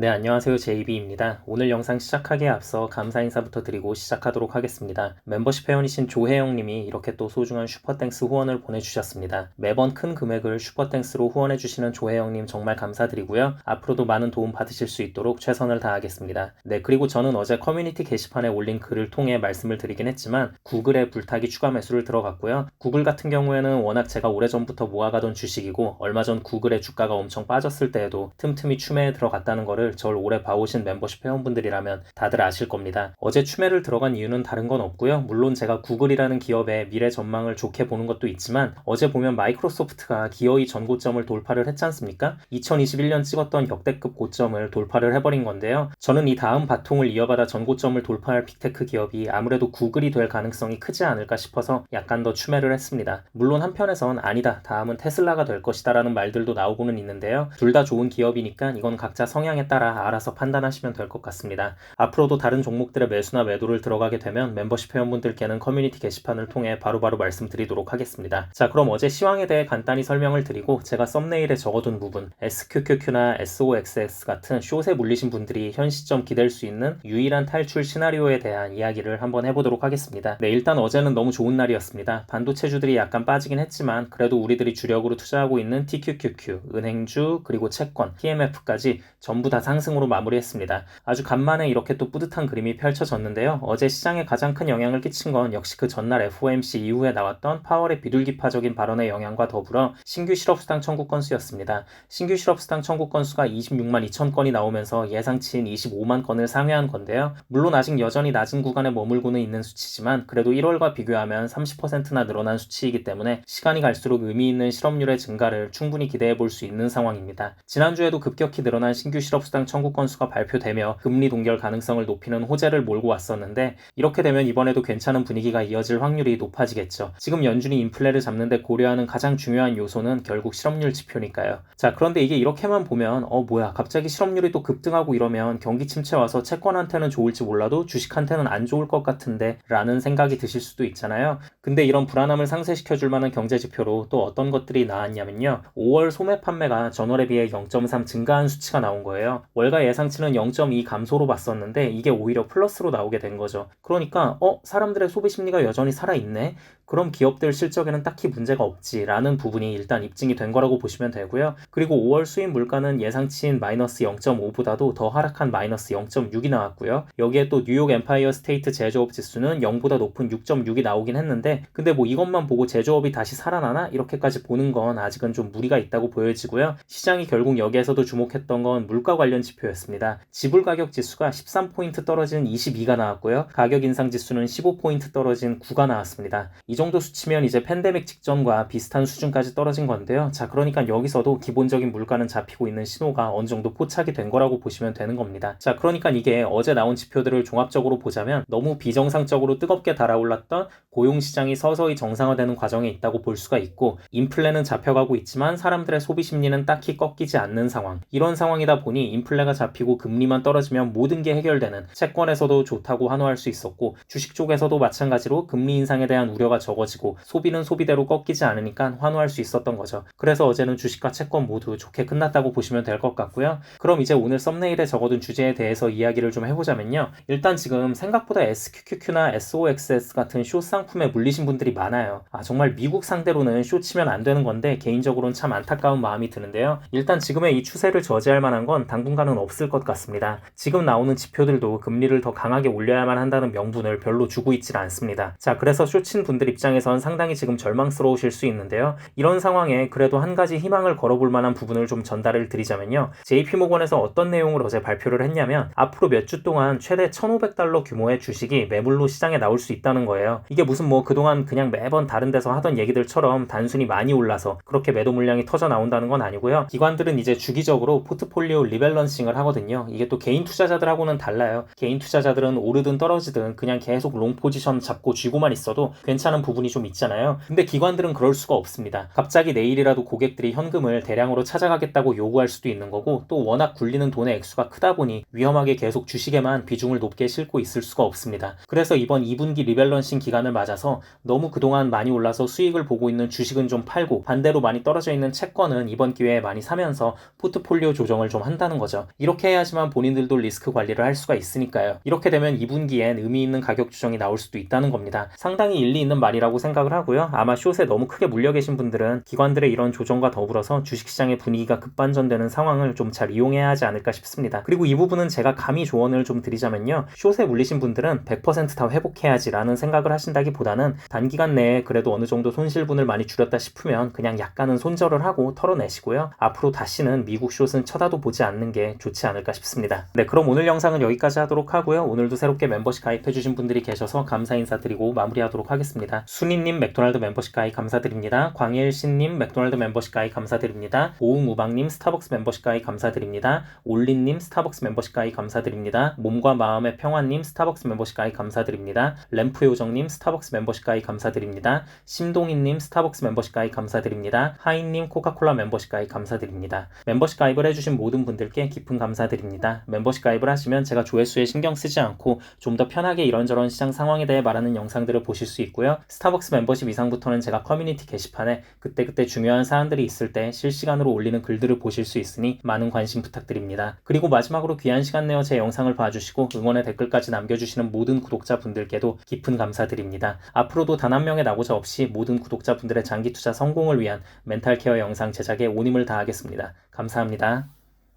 네, 안녕하세요. JB입니다. 오늘 영상 시작하기에 앞서 감사 인사부터 드리고 시작하도록 하겠습니다. 멤버십 회원이신 조혜영 님이 이렇게 또 소중한 슈퍼땡스 후원을 보내주셨습니다. 매번 큰 금액을 슈퍼땡스로 후원해주시는 조혜영 님 정말 감사드리고요. 앞으로도 많은 도움 받으실 수 있도록 최선을 다하겠습니다. 네, 그리고 저는 어제 커뮤니티 게시판에 올린 글을 통해 말씀을 드리긴 했지만 구글에 불타기 추가 매수를 들어갔고요. 구글 같은 경우에는 워낙 제가 오래전부터 모아가던 주식이고 얼마 전 구글의 주가가 엄청 빠졌을 때에도 틈틈이 추매에 들어갔다는 거를 절 오래 봐오신 멤버십 회원분들이라면 다들 아실 겁니다. 어제 추매를 들어간 이유는 다른 건 없고요. 물론 제가 구글이라는 기업의 미래 전망을 좋게 보는 것도 있지만 어제 보면 마이크로소프트가 기어이 전고점을 돌파를 했지 않습니까? 2021년 찍었던 역대급 고점을 돌파를 해버린 건데요. 저는 이 다음 바통을 이어받아 전고점을 돌파할 빅테크 기업이 아무래도 구글이 될 가능성이 크지 않을까 싶어서 약간 더 추매를 했습니다. 물론 한편에선 아니다. 다음은 테슬라가 될 것이다라는 말들도 나오고는 있는데요. 둘 다 좋은 기업이니까 이건 각자 성향에 따라 따라 알아서 판단하시면 될 것 같습니다. 앞으로도 다른 종목들의 매수나 매도를 들어가게 되면 멤버십 회원분들께는 커뮤니티 게시판을 통해 바로바로 바로 말씀드리도록 하겠습니다. 자, 그럼 어제 시황에 대해 간단히 설명을 드리고 제가 썸네일에 적어둔 부분 SQQQ나 SOXX 같은 숏에 물리신 분들이 현 시점 기댈 수 있는 유일한 탈출 시나리오에 대한 이야기를 한번 해보도록 하겠습니다. 네, 일단 어제는 너무 좋은 날이었습니다. 반도체주들이 약간 빠지긴 했지만 그래도 우리들이 주력으로 투자하고 있는 TQQQ, 은행주, 그리고 채권, TMF까지 전부 다 상승으로 마무리했습니다. 아주 간만에 이렇게 또 뿌듯한 그림이 펼쳐졌는데요. 어제 시장에 가장 큰 영향을 끼친 건 역시 그 전날 FOMC 이후에 나왔던 파월의 비둘기파적인 발언의 영향과 더불어 신규 실업수당 청구 건수였습니다. 신규 실업수당 청구 건수가 26만 2천 건이 나오면서 예상치인 25만 건을 상회한 건데요. 물론 아직 여전히 낮은 구간에 머물고는 있는 수치지만 그래도 1월과 비교하면 30%나 늘어난 수치이기 때문에 시간이 갈수록 의미 있는 실업률의 증가를 충분히 기대해 볼 수 있는 상황입니다. 지난주에도 급격히 늘어난 신규 실업 해당 청구 건수가 발표되며 금리 동결 가능성을 높이는 호재를 몰고 왔었는데 이렇게 되면 이번에도 괜찮은 분위기가 이어질 확률이 높아지겠죠. 지금 연준이 인플레를 잡는데 고려하는 가장 중요한 요소는 결국 실업률 지표니까요. 자, 그런데 이게 이렇게만 보면 어 뭐야 갑자기 실업률이 또 급등하고 이러면 경기 침체 와서 채권한테는 좋을지 몰라도 주식한테는 안 좋을 것 같은데 라는 생각이 드실 수도 있잖아요. 근데 이런 불안함을 상쇄시켜 줄 만한 경제 지표로 또 어떤 것들이 나왔냐면요. 5월 소매 판매가 전월에 비해 0.3 증가한 수치가 나온 거예요. 월가 예상치는 0.2 감소로 봤었는데 이게 오히려 플러스로 나오게 된 거죠. 그러니까 어 사람들의 소비 심리가 여전히 살아 있네. 그럼 기업들 실적에는 딱히 문제가 없지라는 부분이 일단 입증이 된 거라고 보시면 되고요. 그리고 5월 수입 물가는 예상치인 마이너스 0.5보다도 더 하락한 마이너스 0.6이 나왔고요. 여기에 또 뉴욕 엠파이어 스테이트 제조업 지수는 0보다 높은 6.6이 나오긴 했는데 근데 뭐 이것만 보고 제조업이 다시 살아나나 이렇게까지 보는 건 아직은 좀 무리가 있다고 보여지고요. 시장이 결국 여기에서도 주목했던 건 물가 관련 지표였습니다. 지불 가격 지수가 13포인트 떨어진 22가 나왔고요. 가격 인상 지수는 15포인트 떨어진 9가 나왔습니다. 이 정도 수치면 이제 팬데믹 직전과 비슷한 수준까지 떨어진 건데요. 자, 그러니까 여기서도 기본적인 물가는 잡히고 있는 신호가 어느 정도 포착이 된 거라고 보시면 되는 겁니다. 자, 그러니까 이게 어제 나온 지표들을 종합적으로 보자면 너무 비정상적으로 뜨겁게 달아올랐던 고용시장이 서서히 정상화되는 과정에 있다고 볼 수가 있고 인플레는 잡혀가고 있지만 사람들의 소비 심리는 딱히 꺾이지 않는 상황. 이런 상황이다 보니 인플레가 잡히고 금리만 떨어지면 모든 게 해결되는 채권에서도 좋다고 환호할 수 있었고 주식 쪽에서도 마찬가지로 금리 인상에 대한 우려가 적어지고 소비는 소비대로 꺾이지 않으니까 환호할 수 있었던 거죠. 그래서 어제는 주식과 채권 모두 좋게 끝났다고 보시면 될 것 같고요. 그럼 이제 오늘 썸네일에 적어둔 주제에 대해서 이야기를 좀 해보자면요. 일단 지금 생각보다 SQQQ나 SOXS 같은 숏 상품에 물리신 분들이 많아요. 아 정말 미국 상대로는 숏 치면 안 되는 건데 개인적으로는 참 안타까운 마음이 드는데요. 일단 지금의 이 추세를 저지할 만한 건 당분 간은 없을 것 같습니다. 지금 나오는 지표들도 금리를 더 강하게 올려야만 한다는 명분을 별로 주고 있질 않습니다. 자 그래서 숏친 분들 입장에선 상당히 지금 절망스러우실 수 있는데요. 이런 상황에 그래도 한 가지 희망을 걸어볼 만한 부분을 좀 전달을 드리자면요. JP모건에서 어떤 내용을 어제 발표를 했냐면 앞으로 몇 주 동안 최대 1,500달러 규모의 주식이 매물로 시장에 나올 수 있다는 거예요. 이게 무슨 뭐 그동안 그냥 매번 다른 데서 하던 얘기들처럼 단순히 많이 올라서 그렇게 매도 물량이 터져 나온다는 건 아니고요. 기관들은 이제 주기적으로 포트폴리오 리밸런 싱을 하거든요. 이게 또 개인 투자자들하고는 달라요. 개인 투자자들은 오르든 떨어지든 그냥 계속 롱 포지션 잡고 쥐고만 있어도 괜찮은 부분이 좀 있잖아요. 근데 기관들은 그럴 수가 없습니다. 갑자기 내일이라도 고객들이 현금을 대량으로 찾아가겠다고 요구할 수도 있는 거고 또 워낙 굴리는 돈의 액수가 크다 보니 위험하게 계속 주식에만 비중을 높게 싣고 있을 수가 없습니다. 그래서 이번 2분기 리밸런싱 기간을 맞아서 너무 그동안 많이 올라서 수익을 보고 있는 주식은 좀 팔고 반대로 많이 떨어져 있는 채권은 이번 기회에 많이 사면서 포트폴리오 조정을 좀 한다는 거죠. 거죠. 이렇게 해야지만 본인들도 리스크 관리를 할 수가 있으니까요. 이렇게 되면 2분기엔 의미 있는 가격 조정이 나올 수도 있다는 겁니다. 상당히 일리 있는 말이라고 생각을 하고요. 아마 숏에 너무 크게 물려 계신 분들은 기관들의 이런 조정과 더불어서 주식시장의 분위기가 급반전되는 상황을 좀 잘 이용해야 하지 않을까 싶습니다. 그리고 이 부분은 제가 감히 조언을 좀 드리자면요. 숏에 물리신 분들은 100%다 회복해야지라는 생각을 하신다기보다는 단기간 내에 그래도 어느 정도 손실분을 많이 줄였다 싶으면 그냥 약간은 손절을 하고 털어내시고요. 앞으로 다시는 미국 숏은 쳐다도 보지 않는 게 좋지 않을까 싶습니다. 네, 그럼 오늘 영상은 여기까지 하도록 하고요. 오늘도 새롭게 멤버십 가입해주신 분들이 계셔서 감사 인사드리고 마무리하도록 하겠습니다. 순이님 맥도날드 멤버십 가입 감사드립니다. 광일신님 맥도날드 멤버십 가입 감사드립니다. 오웅우방님 스타벅스 멤버십 가입 감사드립니다. 올린님 스타벅스 멤버십 가입 감사드립니다. 몸과 마음의 평화님 스타벅스 멤버십 가입 감사드립니다. 램프 요정님 스타벅스 멤버십 가입 감사드립니다. 심동희님 스타벅스 멤버십 가입 감사드립니다. 하인님 코카콜라 멤버십 가입 감사드립니다. 멤버십 가입을 해주신 모든 분들 께 깊은 감사드립니다. 멤버십 가입을 하시면 제가 조회수에 신경 쓰지 않고 좀 더 편하게 이런저런 시장 상황에 대해 말하는 영상들을 보실 수 있고요. 스타벅스 멤버십 이상부터는 제가 커뮤니티 게시판에 그때그때 중요한 사안들이 있을 때 실시간으로 올리는 글들을 보실 수 있으니 많은 관심 부탁드립니다. 그리고 마지막으로 귀한 시간 내어 제 영상을 봐주시고 응원의 댓글까지 남겨주시는 모든 구독자분들께도 깊은 감사드립니다. 앞으로도 단 한 명의 낙오자 없이 모든 구독자분들의 장기 투자 성공을 위한 멘탈 케어 영상 제작에 온 힘을 다하겠습니다. 감사합니다.